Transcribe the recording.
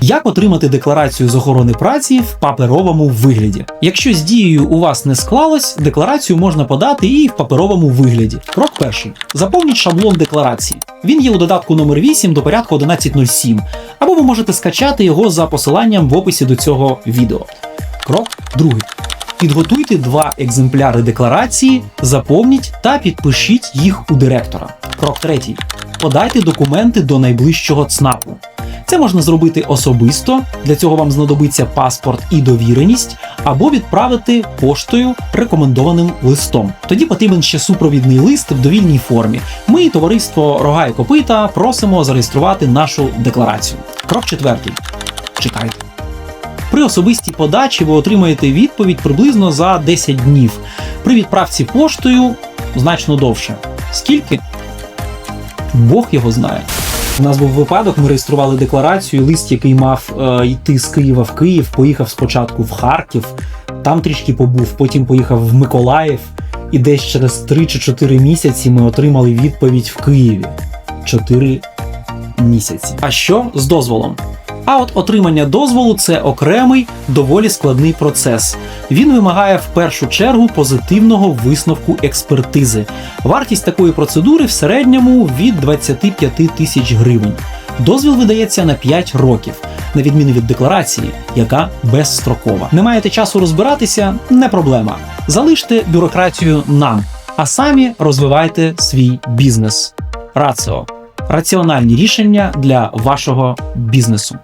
Як отримати декларацію з охорони праці в паперовому вигляді? Якщо з дією у вас не склалось, декларацію можна подати і в паперовому вигляді. Крок перший: заповніть шаблон декларації. Він є у додатку номер 8 до порядку 1107, або ви можете скачати його за посиланням в описі до цього відео. Крок другий. Підготуйте два екземпляри декларації, заповніть та підпишіть їх у директора. Крок третій. Подайте документи до найближчого ЦНАПу. Це можна зробити особисто, для цього вам знадобиться паспорт і довіреність, або відправити поштою рекомендованим листом. Тоді потрібен ще супровідний лист в довільній формі. Ми, товариство Рога і Копита, просимо зареєструвати нашу декларацію. Крок четвертий. Чекайте. При особистій подачі ви отримаєте відповідь приблизно за 10 днів. При відправці поштою значно довше. Скільки? Бог його знає. У нас був випадок, ми реєстрували декларацію. Лист, який мав е, йти з Києва в Київ, поїхав спочатку в Харків, там трішки побув, потім поїхав в Миколаїв, і десь через 3 чи 4 місяці ми отримали відповідь в Києві. 4 місяці. А що з дозволом? А от отримання дозволу це окремий доволі складний процес. Він вимагає в першу чергу позитивного висновку експертизи. Вартість такої процедури в середньому від 25 тисяч гривень. Дозвіл видається на 5 років, на відміну від декларації, яка безстрокова. Не маєте часу розбиратися? Не проблема. Залиште бюрократію нам, а самі розвивайте свій бізнес. Раціо раціональні рішення для вашого бізнесу.